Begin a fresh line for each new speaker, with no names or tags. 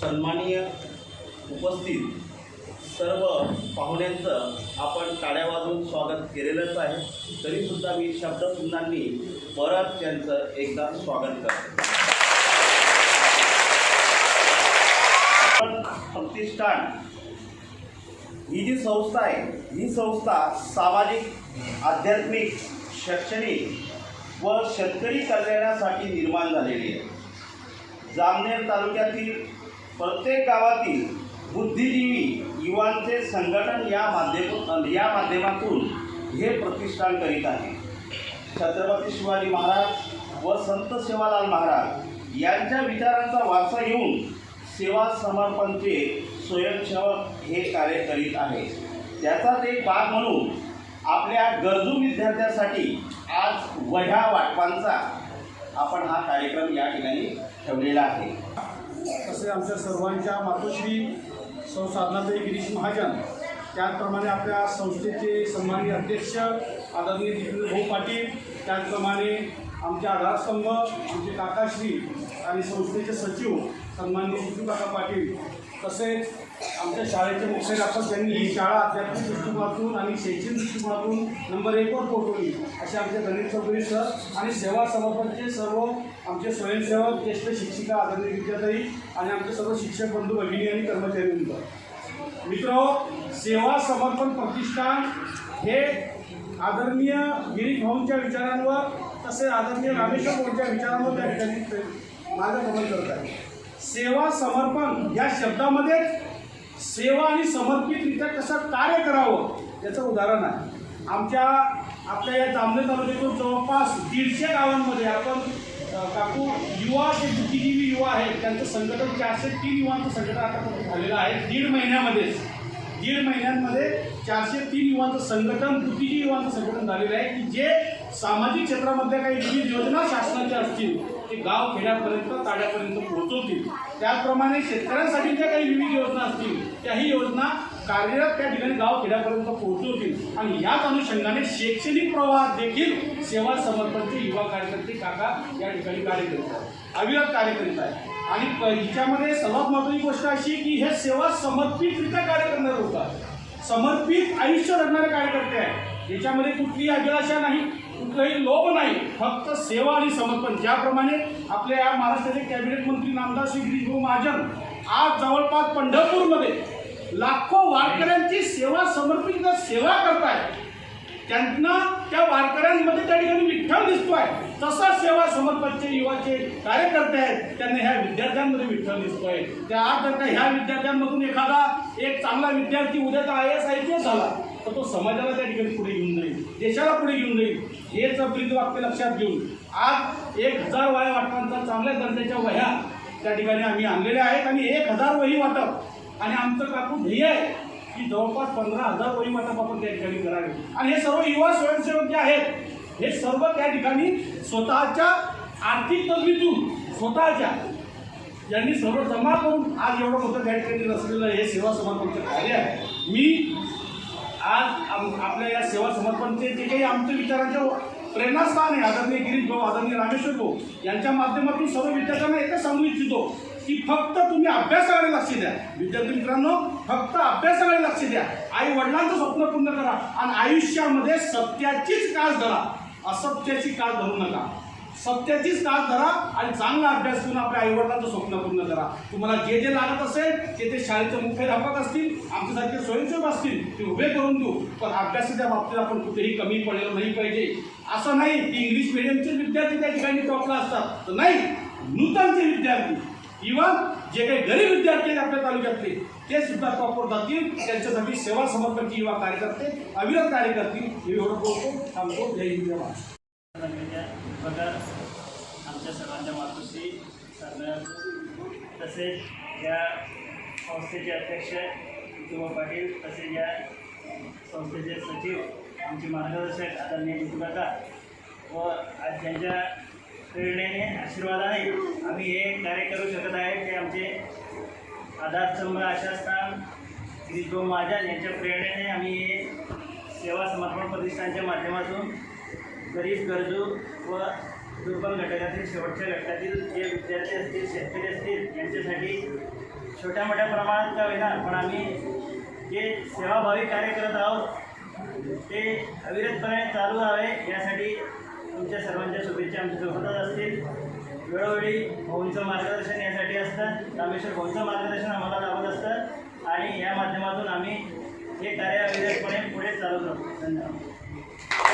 सन्माननीय उपस्थित सर्व पाहुण्यांचं आपण टाळ्या वाजवून स्वागत केलेलंच आहे. तरीसुद्धा मी शब्दसुंदांनी परत त्यांचं एकदा स्वागत करतो. प्रतिष्ठान ही जी संस्था आहे ही संस्था सामाजिक आध्यात्मिक शैक्षणिक व शेतकरी कल्याणासाठी निर्माण झालेली आहे. जामनेर तालुक्यातील प्रत्येक गावातील बुद्धिजीवी युवांचे संघटन या माध्यम या माध्यमातून हे प्रतिष्ठान करीत आहे. छत्रपती शिवाजी महाराज व संत सेवालाल महाराज यांच्या विचारांचा वारसा घेऊन सेवा समर्पणचे स्वयंसेवक हे कार्य करीत आहे. त्याचाच एक भाग म्हणून आपल्या गरजू विद्यार्थ्यांसाठी आज वह्या वाटपांचा आपण हा कार्यक्रम या ठिकाणी ठेवलेला आहे.
तसे आमच्या सर्वांच्या मातोश्री सौ साधनाताई गिरीश महाजन. त्याचप्रमाणे आपल्या संस्थेचे सन्माननीय अध्यक्ष आदरणीय जितेंद्र भाऊ पाटील त्याचप्रमाणे आमचे आधारस्तंभ आमचे काकाश्री आणि संस्थेचे सचिव सन्माननीय जितू काका पाटील तसेच आमच्या शाळेचे मुख्याध्यापक त्यांनी ही शाळा आध्यात्मिक दृष्टिकोनातून आणि शैक्षणिक दृष्टिकोनातून नंबर एकवर पोहोचवली असे आमचे गणेश चौधरी सर आणि सेवा समर्पणचे सर्व आमचे स्वयंसेवक ज्येष्ठ शिक्षिका आदरणीय विद्याताई आणि आमचे सर्व शिक्षक बंधू भगिनी आणि कर्मचारी मित्र सेवा समर्पण प्रतिष्ठान हे आदरणीय गिरीश भाऊंच्या विचारांवर तसे आदरणीय रामेश्वर भाऊंच्या विचारांवर त्या ठिकाणी मार्गक्रमण करत आहे सेवा समर्पण या शब्दामध्येच सेवा आणि समर्पितरित्या कसं कार्य करावं याचं उदाहरण आहे. आमच्या आपल्या या जामनेर तालुक्यातून जवळपास दीडशे गावांमध्ये आपण काकू युवा जे बुद्धिजीवी युवा आहेत त्यांचं संघटन चारशे तीन युवांचं संघटन आता झालेलं आहे. दीड महिन्यामध्येच दीड महिन्यांमध्ये चारशे तीन युवांचं संघटन बुद्धिजीवी युवांचं संघटन झालेलं आहे की जे सामाजिक क्षेत्रामधल्या काही विविध योजना शासनाच्या असतील ते गाव खेड्यापर्यंत ताड्यापर्यंत पोहोचवतील. त्याचप्रमाणे शेतकऱ्यांसाठीच्या काही विविध योजना असतील त्याही योजना कार्यरत त्या ठिकाणी गाव खेड्यापर्यंत पोहोचवतील. आणि याच अनुषंगाने शैक्षणिक प्रवाहात देखील सेवा समर्पणचे युवा कार्यकर्ते काका या ठिकाणी कार्य करीत आहेत. अविरत कार्य करीत आहे आणि हिच्यामध्ये सर्वात महत्वाची गोष्ट अशी की हे सेवा समर्पितरित्या कार्य करणारे होतात समर्पित आयुष्य रडणारे कार्यकर्ते आहेत. याच्यामध्ये कुठलीही अभिलाषा नाही. कुठलाही लोभ नाही फक्त सेवा आणि समर्पण. ज्याप्रमाणे आपल्या या महाराष्ट्राचे कॅबिनेट मंत्री नामदार श्री गिरीशभाऊ महाजन आज जवळपास पंढरपूरमध्ये लाखो वारकऱ्यांची सेवा समर्पित सेवा करताय त्यांना त्या वारकऱ्यांमध्ये त्या ठिकाणी विठ्ठल दिसतोय. तसा सेवा समर्पणचे युवाचे कार्यकर्ते आहेत. त्यांना ह्या विद्यार्थ्यांमध्ये विठ्ठल दिसतोय. त्या आज जर का ह्या विद्यार्थ्यांमधून एखादा एक चांगला विद्यार्थी उद्याचा I S I P S झाला. तर तो समाजाला त्या ठिकाणी पुढे घेऊन जाईल. देशाला पुढे घेऊन जाईल. हेच ब्रीद वाक्य लक्षात घेऊन आज एक हजार वया वाटपांचा चांगल्या दर्जाच्या वह्या त्या ठिकाणी आम्ही आणलेल्या आहेत आणि एक हजार वही वाटप. आणि आमचं काकू ध्येय आहे की जवळपास पंधरा हजार वही वाटप आपण त्या ठिकाणी करावे. आणि हे सर्व युवा स्वयंसेवक जे आहेत हे सर्व त्या ठिकाणी स्वतःच्या आर्थिक तजवीतून स्वतःच्या यांनी सर्व जमा करून आज एवढं मोठं त्या ठिकाणी रचलेलं हे सेवा समर्पणचं कार्य आहे. मी आज आपल्या या सेवा समर्पणचे जे काही आमच्या विचारांचे प्रेरणास्थान आहे आदरणीय गिरीश भाऊ आदरणीय रामेश्वर भाऊ यांच्या माध्यमातून सर्व विद्यार्थ्यांना एकच सांगू इच्छितो की फक्त तुम्ही अभ्यासाकडे लक्ष द्या. विद्यार्थी मित्रांनो फक्त अभ्यासाकडे लक्ष द्या. आई वडिलांचं स्वप्न पूर्ण करा आणि आयुष्यामध्ये सत्याचीच कास धरा. असत्याची कास धरू नका. सत्याचीच नाच धरा आणि चांगला अभ्यास करून आपल्या आईवडिलांचं स्वप्न पूर्ण करा. तुम्हाला जे जे लागत असेल ते ते शाळेचे मुख्याध्यापक असतील आमच्यासारखे स्वयंसेवक असतील ते उभे करून देऊ. पण अभ्यासाच्या बाबतीत आपण कुठेही कमी पडलेलं नाही पाहिजे. असं नाही की इंग्लिश मिडियमचे विद्यार्थी त्या ठिकाणी टॉपला असतात. तर नाही नूतनचे विद्यार्थी. किंवा जे काही गरीब विद्यार्थी आहेत आपल्या तालुक्यातले ते सुद्धा टॉपवर जातील. त्यांच्यासाठी सेवा समर्पणची युवा कार्यकर्ते अविरत कार्य करतील हे एवढं बोलतो. थांबतो. जय हिंद
पगार आमच्या सर्वांच्या मातोश्री सरदार तसेच या संस्थेचे अध्यक्ष युवा पाटील तसेच या संस्थेचे सचिव आमचे मार्गदर्शक आदरणीय जितुकाका व आज ज्यांच्या प्रेरणेने आशीर्वादाने आम्ही हे कार्य करू शकत आहे ते आमचे आधारस्तंभ आशास्थान जो महाजन यांच्या प्रेरणेने आम्ही हे सेवा समर्पण प्रतिष्ठानच्या माध्यमातून गरीब गरजू व दुर्बल घटकातील शेवटच्या घटकातील जे विद्यार्थी असतील शेतकरी असतील यांच्यासाठी छोट्या मोठ्या प्रमाणात का होईना पण आम्ही जे सेवाभावी कार्य करत आहोत ते अविरतपणे चालू राहावे यासाठी तुमच्या सर्वांच्या शुभेच्छा आमच्यासोबतच असतील. वेळोवेळी भाऊंचं मार्गदर्शन यासाठी असतं. रामेश्वर भाऊंचं मार्गदर्शन आम्हाला लाभत असतं. आणि या माध्यमातून आम्ही हे कार्य अविरतपणे पुढे चालू करतो. धन्यवाद.